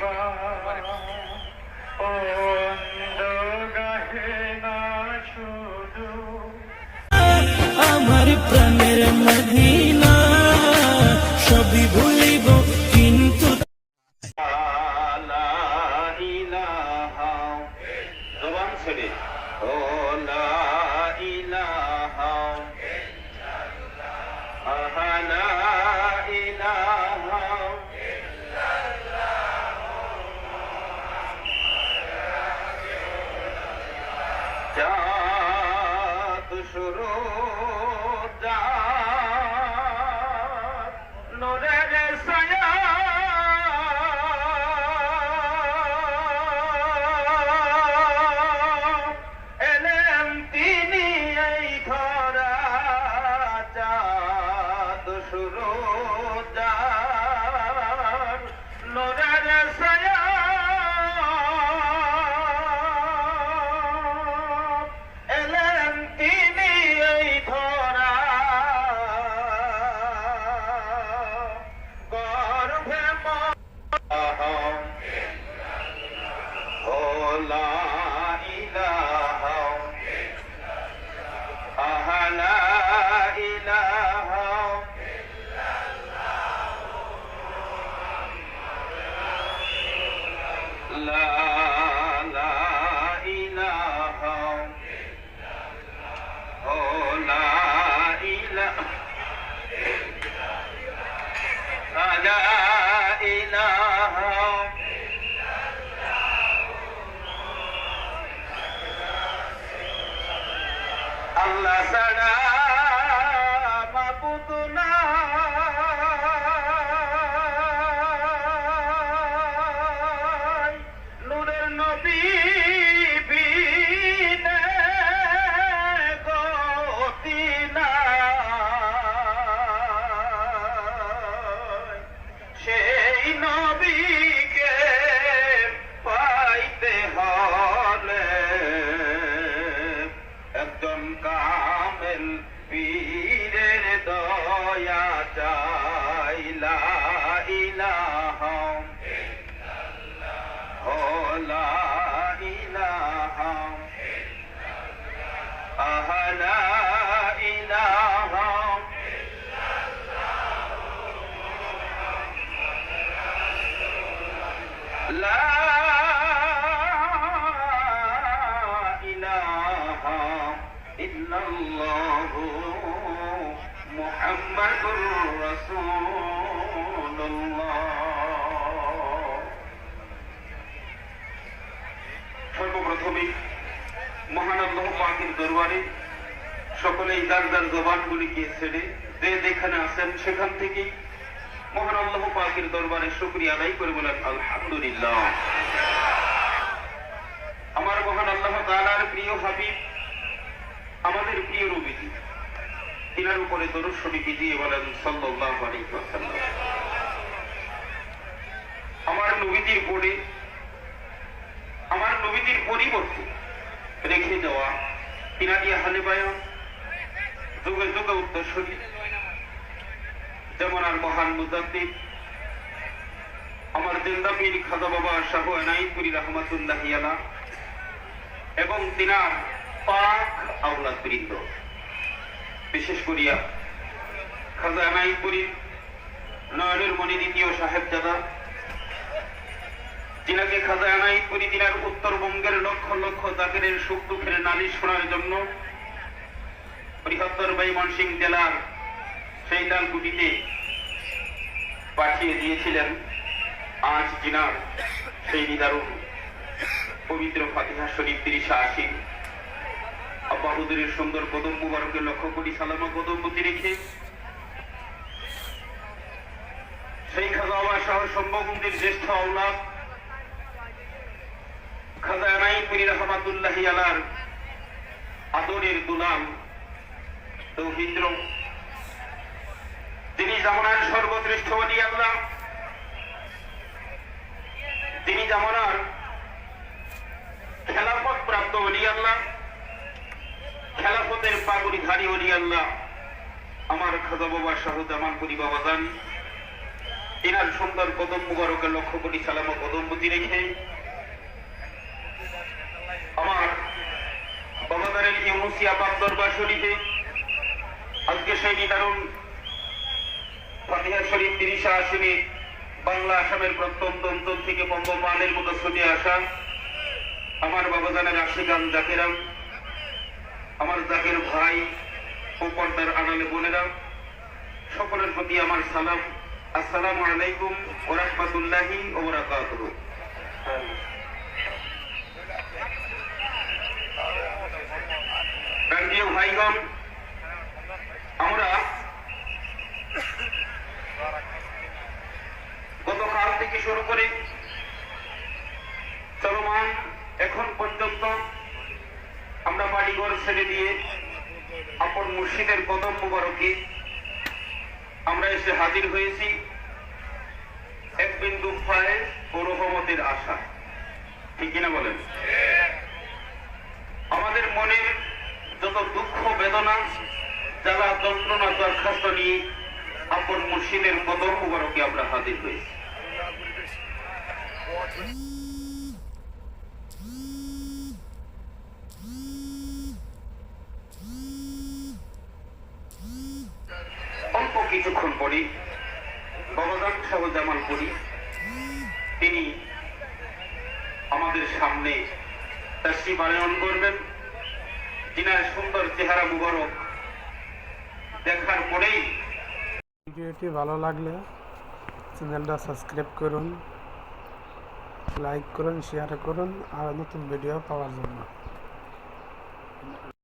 levar. सुनो নবীকে পাইতে হলে একজন কামেল পীরের দয়া চাইলা ইলাহা ও الله محمد رسول الله সর্বপ্রথমে মহান আল্লাহ পাকের দরবারে সকলেই যার যার জবানগুলিকে ছেড়ে যে যেখানে আছেন সেখান থেকেই মহান আল্লাহ পাকের দরবারে শুকরিয়া আদায় করে বলেন আলহামদুলিল্লাহ আমার মহান আল্লাহ তাআলার প্রিয় হাবিব আমাদের প্রিয় নবীজি তিনার উপরে শরীফ দিয়ে বলেন ওয়াসাল্লাম। আমার নবীজির পরে আমার নবীজির পরিবর্তে রেখে যাওয়া তিনাদিয়া হালেবায়া যুগে যুগে উত্তরসূরি। যেমন আর মহান মুজাদ্দিদ, আমার জিন্দাপীর খাজা বাবা শাহ এনাইপুরি রহমতুল্লাহ আলা এবং তিনার যিনাকে খাজা এনাইপুরি তিনার উত্তরবঙ্গের লক্ষ লক্ষ জাকিরের সুখ দুঃখের নালিশ শোনার জন্য বৃহত্তর ময়মনসিং জেলার সেই ডালকুটিতে পাঠিয়ে দিয়েছিলেন। আজ জিনার সেই নিদারুণ পবিত্র ফাতিহা শরীফ তিরিশা আশি আব্বা হুজুরের সুন্দর কদম মুবারকের লক্ষ কোটি সালামা কদম প্রতি রেখে। সেই খাজা সহ সম্ভবন্দির জ্যেষ্ঠ আওলাদ খাজা রহমাতুল্লাহ আলার আদরের দুলাম তৌহিন্দ্র তিনি জামানার সর্বশ্রেষ্ঠ অলি আল্লাহ। তিনি জামানার খেলাফত প্রাপ্ত অলি আল্লাহ। খেলাফতের পাগুড়িধারী অলি আল্লাহ, আমার খাজা বাবা শাহুজামান পুরি বাবা যান এনার সুন্দর কদম মুবারকে লক্ষ্য কোটি সালাম ও কদমপতি রেখে আমার বাবাদারের ইউনুসিয়া পাক দরবার শরীফে আজকে সেই নিদারুণ ফাতিহা শরীফ তিরিশা আসনে বাংলা আসামের প্রত্যন্ত অঞ্চল থেকে বঙ্গমানের মতো ছুটে আসা আমার বাবাজানের আশিকান জাকেরাম আমার জাকের ভাই ও পর্দার আড়ালে বোনেরা, সকলের প্রতি আমার সালাম। আসসালামু আলাইকুম ও রহমতুল্লাহি ও বরাকাতুহু। ভাইগণ, আমরা গতকাল থেকে শুরু করে চলমান এখন পর্যন্ত আমরা বাড়িঘর ছেড়ে দিয়ে আপন মুর্শিদের কদম মুবারকে আমরা এসে হাজির হয়েছি এক বিন্দু ফায় ও রহমতের আশা। ঠিক কিনা বলেন? আমাদের মনের যত দুঃখ, বেদনা যারা যন্ত্রণা, দরখাস্ত নিয়ে আপন মুর্শিদের কদম মুবারকে আমরা হাজির হয়েছি। অল্প কিছুক্ষণ পরে বাবাজান সাহ জামালপুরি তিনি আমাদের সামনে তাশ্রী বানায়ন করবেন। যিনার সুন্দর চেহারা মুবারক দেখার পরেই ভিডিওটি ভালো লাগলে চ্যানেলটা সাবস্ক্রাইব করুন, লাইক করুন শেয়ার করুন, আর নতুন ভিডিও পাওয়ার জন্য।